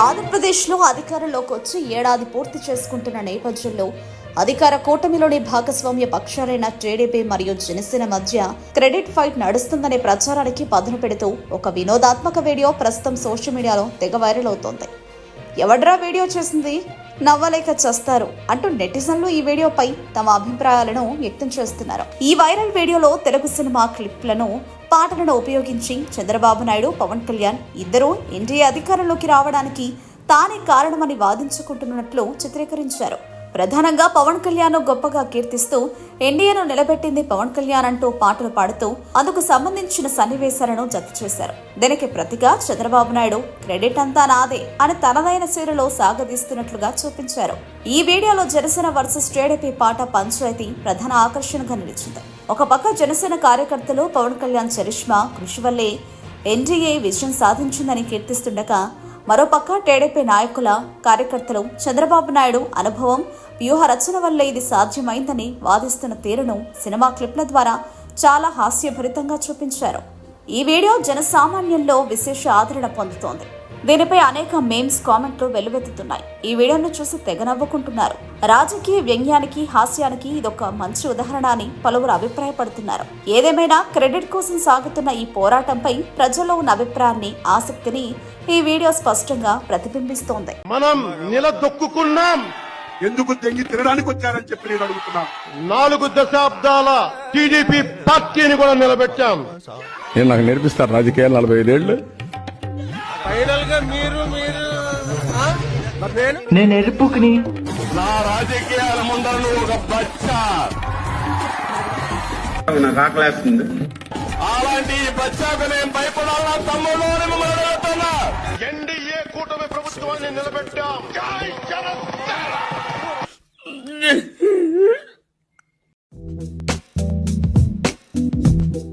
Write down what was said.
ఆంధ్రప్రదేశ్లో అధికారంలోకి వచ్చి ఏడాది పూర్తి చేసుకుంటున్న నేపథ్యంలో అధికార కూటమిలోని భాగస్వామ్య పక్షాలైన టీడీపీ మరియు జనసేన మధ్య క్రెడిట్ ఫైట్ నడుస్తుందనే ప్రచారానికి పదును పెడుతూ ఒక వినోదాత్మక వీడియో ప్రస్తుతం సోషల్ మీడియాలో తెగ వైరల్ అవుతోంది. ఎవడ్రా వీడియో చేసింది? నవ్వలేక చేస్తారు అంటూ నెటిజన్లు ఈ వీడియోపై తమ అభిప్రాయాలను వ్యక్తం చేస్తున్నారు. ఈ వైరల్ వీడియోలో తెలుగు సినిమా క్లిప్లను పాటలను ఉపయోగించి చంద్రబాబు నాయుడు పవన్ కళ్యాణ్ ఇద్దరూ ఎన్డీఏ అధికారంలోకి రావడానికి తానే కారణమని వాదించుకుంటున్నట్లు చిత్రీకరించారు. ప్రధానంగా పవన్ కళ్యాణ్ గొప్పగా కీర్తిస్తూ ఎన్డీఏను నిలబెట్టింది పవన్ కళ్యాణ్ అంటూ పాటలు పాడుతూ అందుకు సంబంధించిన సన్నివేశాలను జత చేశారు. దీనికి ప్రతిగా చంద్రబాబు నాయుడు క్రెడిట్ అంతా నాదే అని తనదైన శైలిలో సాగదీస్తున్నట్లుగా చూపించారు. ఈ వీడియోలో జనసేన వర్సెస్ టీడీపీ పాట పంచాయతీ ప్రధాన ఆకర్షణగా నిలిచింది. ఒక పక్క జనసేన కార్యకర్తలు పవన్ కళ్యాణ్ చరిష్మా కృషి వల్లే ఎన్డీఏ విజయం సాధించిందని కీర్తిస్తుండగా మరోపక్క టీడీపీ నాయకుల కార్యకర్తలు చంద్రబాబు నాయుడు అనుభవం వ్యూహ రచన వల్లే ఇది సాధ్యమైందని వాదిస్తున్న తీరును సినిమా క్లిప్ల ద్వారా చాలా హాస్యభరితంగా చూపించారు. ఈ వీడియో జనసామాన్యంలో విశేష ఆదరణ పొందుతోంది. దీనిపై అనేక మేమ్స్ కామెంట్లు వెల్లువెత్తుతున్నాయి. ఈ వీడియోను చూసి తెగ నవ్వుకుంటున్నారు. రాజకీయ వ్యంగ్యానికి హాస్యానికి ఇదొక మంచి ఉదాహరణ అని పలువురు అభిప్రాయపడుతున్నారు. ఏదేమైనా క్రెడిట్ కోసం సాగుతున్న ఈ పోరాటంపై ప్రజల్లో ఉన్న అభిప్రాయాన్ని ఆసక్తిని ఈ వీడియో స్పష్టంగా ప్రతిబింబిస్తోంది. మనం నిలదొక్కుకున్నాం. ఎందుకు తెంగి తినడానికి వచ్చారని చెప్పి నేను అడుగుతున్నా. నాలుగు దశాబ్దాల టీడీపీ పార్టీని కూడా నిలబెట్టాం. నేను నాకు నేర్పిస్తారు రాజకీయాలు నలభై ఐదేళ్ళు ఫైనల్గా మీరు మీరు నేను ఎరుపుకుని నా రాజకీయాల ముందర నువ్వు ఒక బచ్చా. నాకు ఆకలేస్తుంది అలాంటి బచ్చాకు నేను భయపడాలా తమ్ముడు? అని మిమ్మల్ని అడుగుతున్నా ఎన్డీఏ కూటమి ప్రభుత్వాన్ని నిలబెట్టాం.